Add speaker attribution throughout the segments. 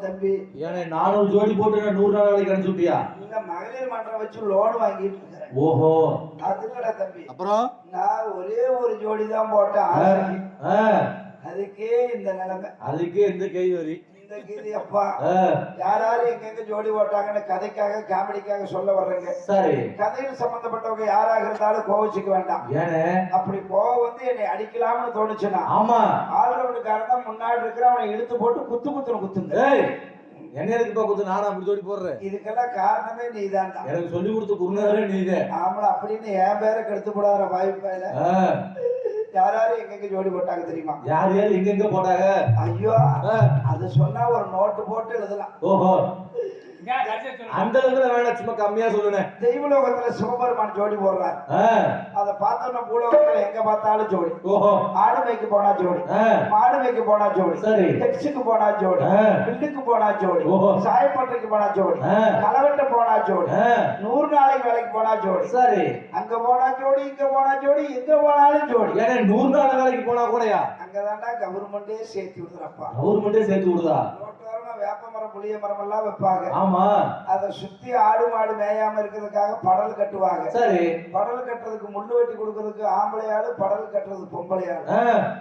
Speaker 1: தம்பி.
Speaker 2: ஏன்னா நானூறு ஜோடி போட்டு நூறு நாள் வேலைக்கு அனுப்பிச்சு விட்டியா?
Speaker 1: இந்த மகளிர் மன்றம் வச்சு லோன் வாங்கிட்டு இருக்கிறேன்.
Speaker 2: ஓஹோ.
Speaker 1: அதுக்கடா தம்பி.
Speaker 3: அப்புறம்?
Speaker 1: நான் ஒரே ஒரு ஜோடி தான் போட்டேன். அதுக்கே இந்த நிலைமை.
Speaker 2: அதுக்கே இந்த கை வரி.
Speaker 1: இந்த கீதி அப்பா யார் யாரு எங்கெங்க ஜோடி போட்டாங்கன்னு கதைக்காக காமெடிக்காக சொல்ல வர்றேங்க.
Speaker 2: சரி.
Speaker 1: கதையில் சம்பந்தப்பட்டவங்க யாராக இருந்தாலும் கோவிச்சுக்க வேண்டாம். அப்படி கோவம் வந்து என்னை அடிக்கலாம்னு தோணுச்சுன்னா
Speaker 2: ஆமா.
Speaker 1: ஆல்ரவுண்டுக்காரன் தான் முன்னாடி இருக்கிற அவனை இழுத்து போட்டு குத்து குத்துன்னு குத்துங்க.
Speaker 2: என்ன எதுக்குப்பா கொடுத்து நானும் அப்படி ஜோடி போடுறேன்.
Speaker 1: இதுக்கெல்லாம் காரணமே நீதான்டா
Speaker 2: எனக்கு சொல்லி கொடுத்த குருநாதரே நீதே
Speaker 1: ஆமாடா அப்படின்னு என் பேரை கெடுத்து போடாத வாய்ப்பாயில
Speaker 2: ஆ,
Speaker 1: யார் யாரு எங்கெங்க ஜோடி போட்டாங்க தெரியுமா?
Speaker 2: யார் யார் எங்க எங்க போட்டாங்க?
Speaker 1: ஐயோ அது சொன்னா ஒரு நோட்டு போட்டு எழுதலாம்.
Speaker 2: ஓஹோ. அந்த அளவுக்கு வேணாம் சும்மா கம்மியா சொல்லுனேன்.
Speaker 1: தெய்வலோகத்துல சிவபெருமான் ஜோடி போடுறார். அதை பார்த்தோம்னா பூலோகத்துல எங்க பார்த்தாலும் ஜோடி.
Speaker 2: ஓஹோ.
Speaker 1: ஆடு மேய்க்கு போனா ஜோடி. மாடு மேய்க்கு போனா ஜோடி.
Speaker 2: சரி.
Speaker 1: டெக்ஸுக்கு போனா ஜோடி.
Speaker 2: ஆ.
Speaker 1: மில்லுக்கு போனா ஜோடி.
Speaker 2: ஓஹோ.
Speaker 1: சாயப்பட்டறைக்கு போனா ஜோடி.
Speaker 2: ஆ.
Speaker 1: களவெட்ட போனா ஜோடி. நூறு நாளைக்கு வேலைக்கு போனா ஜோடி.
Speaker 2: சரி.
Speaker 1: அங்க போனா ஜோடி இங்க போனா ஜோடி எங்க போனாலும் ஜோடி.
Speaker 2: ஏன்னா நூறு நாள் வேலைக்கு போனா கூடயா?
Speaker 1: அங்கதான்டா கவர்மெண்டே சேர்த்து விடுறப்பா
Speaker 2: கவர்மெண்டே சேர்த்து விடுதா?
Speaker 1: ரோட்டோரமா வேப்ப மரம் புளிய மரம் எல்லாம் வைப்பாங்க
Speaker 2: ஆமா.
Speaker 1: அதை சுத்தி ஆடு மாடு மேயாம இருக்கிறதுக்காக படல் கட்டுவாங்க.
Speaker 2: சரி.
Speaker 1: படல் கட்டுறதுக்கு முள்ளு வெட்டி கொடுக்கறதுக்கு ஆம்பளை ஆளு படல் கட்டுறது பொம்பளை ஆளு.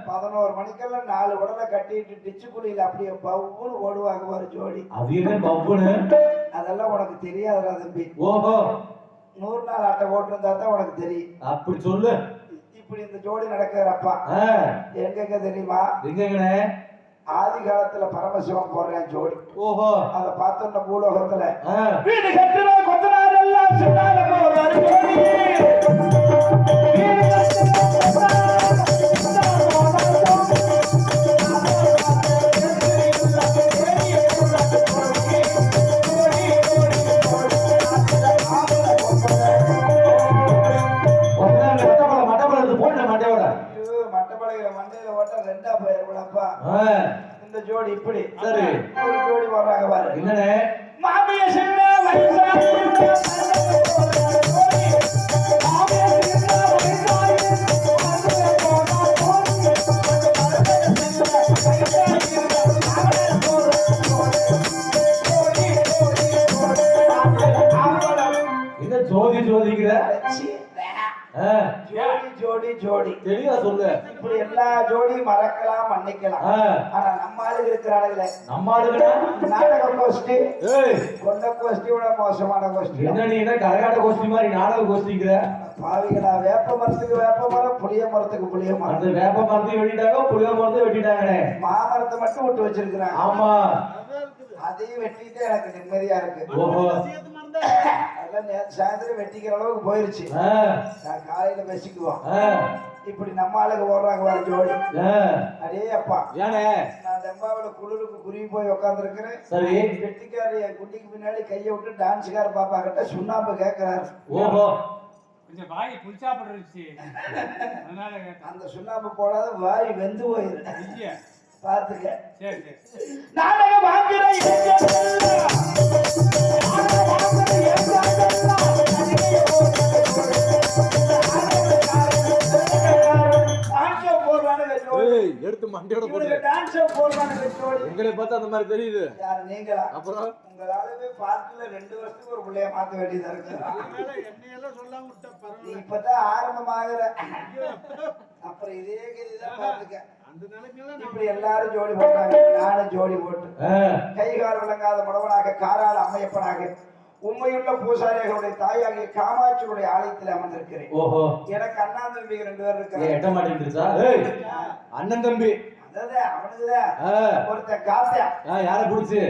Speaker 1: பதினோரு மணிக்கெல்லாம் நாலு உடலை கட்டிட்டு டிச்சு குழியில அப்படியே பவுன்னு ஓடுவாங்க ஒரு ஜோடி. அதெல்லாம் உனக்கு தெரியாதுடா தம்பி.
Speaker 2: ஓஹோ.
Speaker 1: நூறு நாள் ஆட்டை ஓட்டுருந்தா தான் உனக்கு தெரியும்.
Speaker 2: அப்படி சொல்லு.
Speaker 1: இப்படி இந்த ஜோடி நடக்கிறப்பா
Speaker 2: ஆ,
Speaker 1: எங்கெங்க தெரியுமா?
Speaker 2: எங்கங்கண்ணே?
Speaker 1: ஆதி காலத்துல பரமசிவம் போடுறேன் ஜோடி.
Speaker 2: ஓஹோ.
Speaker 1: அதை பார்த்தோம்னா பூலோகத்துல. வீடு கட்டுற கொத்தனார் இந்த ஜோடி இப்படி.
Speaker 2: சரி.
Speaker 1: ஒரு ஜோடி வர்றாங்க பாரு.
Speaker 2: என்னண்ணே
Speaker 1: மாமிய சின்ன வயசாக
Speaker 2: என்ன ஜோதி ஜோதிக்கிற?
Speaker 1: ஜோடி ஜோடி ஜோடி.
Speaker 2: தெளிவா சொல்லு.
Speaker 1: இப்படி எல்லா ஜோடியும் மறக்கலாம் மன்னிக்கலாம். ஆனா நம்ம ஆளுங்க இருக்கிறானுங்களே
Speaker 2: நம்ம ஆளுங்கடா
Speaker 1: நாடக கோஷ்டி. கொண்ட கோஷ்டியோட மோசமான கோஷ்டி.
Speaker 2: என்ன நீ என்ன கரகாட்ட கோஷ்டி மாதிரி நாடக கோஷ்டிக்கிற
Speaker 1: பாவிகளா வேப்ப மரத்துக்கு வேப்ப மரம் புளிய மரத்துக்கு புளிய மரம்.
Speaker 2: அந்த வேப்ப மரத்தையும் வெட்டிட்டாங்க புளிய மரத்தையும் வெட்டிட்டாங்கண்ணே
Speaker 1: மாமரத்தை மட்டும் விட்டு வச்சிருக்கிறாங்க.
Speaker 2: ஆமா.
Speaker 1: அதையும் வெட்டிட்டு எனக்கு நிம்மதியா இருக்கு.
Speaker 2: ஓஹோ.
Speaker 1: அதெல்லாம் சாயந்தரம் வெட்டிக்கிற அளவுக்கு போயிருச்சு. நான் காலையில பேசிக்குவோம் இப்படி நம்ம ஆளுங்க ஓடுறாங்க வர ஜோடி. அடே அப்பா.
Speaker 2: ஏனே?
Speaker 1: நான் டெம்பாவில குளிருக்கு குருவி போய் உட்காந்துருக்கிறேன்
Speaker 2: சரி.
Speaker 1: வெட்டிக்காரர் என் குட்டிக்கு பின்னாடி கையை விட்டு டான்ஸுக்கார பாப்பா கிட்ட சுண்ணாம்பு கேட்கிறாரு
Speaker 2: ஓஹோ.
Speaker 4: கொஞ்சம் வாய் புளிச்சாப்பிட்டுருச்சு அதனால கேட்டேன்.
Speaker 1: அந்த சுண்ணாம்பு போடாத வாய் வெந்து போயிரு.
Speaker 4: ஐயா
Speaker 1: பாத்துக்க.
Speaker 4: சரி சரி.
Speaker 1: நாடகம் வாங்குற
Speaker 2: ஏய் எடுத்து மண்டையோட
Speaker 1: டான்ஸ்.
Speaker 2: எங்களை பார்த்தா அந்த மாதிரி தெரியுது.
Speaker 1: யாரு நீங்களா?
Speaker 2: அப்புறம்?
Speaker 1: உங்களாலவே பார்க்கல ரெண்டு வருஷத்துக்கு ஒரு பிள்ளைய மாத்த வேண்டியதா இருக்கு.
Speaker 3: என்னையெல்லாம் சொல்லாம விட்டா பரவாயில்ல.
Speaker 1: இப்பதான் ஆரம்பமாகிற. அப்புறம் இதே கதிதான் பாத்துக்க
Speaker 3: அந்த நிலைமையெல்லாம்
Speaker 1: இப்படி எல்லாரும் ஜோடி போட்டாங்க. நானும் ஜோடி போட்டு. கை கால் விளங்காத முடவனாக காரால் அம்மையப்பனாக. உண்மையுள்ள பூசாரிகளுடைய தாயாகிய காமாட்சியுடைய ஆலயத்தில் அமர்ந்திருக்கிறேன்.
Speaker 2: ஓஹோ.
Speaker 1: எனக்கு அண்ணா தம்பிங்க ரெண்டு பேர் இருக்காங்க.
Speaker 2: எட்ட மாட்டேங்குதுச்சா ஏய் அண்ணன் தம்பி.
Speaker 1: அதான் அவனுக்குதான்
Speaker 2: ஆ,
Speaker 1: ஒருத்தன் காத்தா
Speaker 2: யாரை புடிச்சு?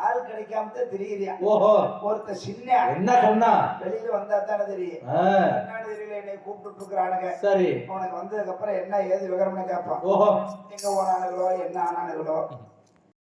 Speaker 1: ஆள் கிடைக்காம தான் திரியிறியா
Speaker 2: ஓஹோ.
Speaker 1: ஒருத்தன் சின்ன
Speaker 2: என்ன சொன்னா?
Speaker 1: வெளியில வந்தா தானே தெரியும். என்னன்னு தெரியல என்னை கூப்பிட்டு இருக்கிறானுங்க.
Speaker 2: சரி.
Speaker 1: உனக்கு வந்ததுக்கு அப்புறம் என்ன ஏது விவரம்னு கேட்பான்.
Speaker 2: ஓஹோ.
Speaker 1: எங்க போனானுங்களோ என்ன ஆனானுங்களோ.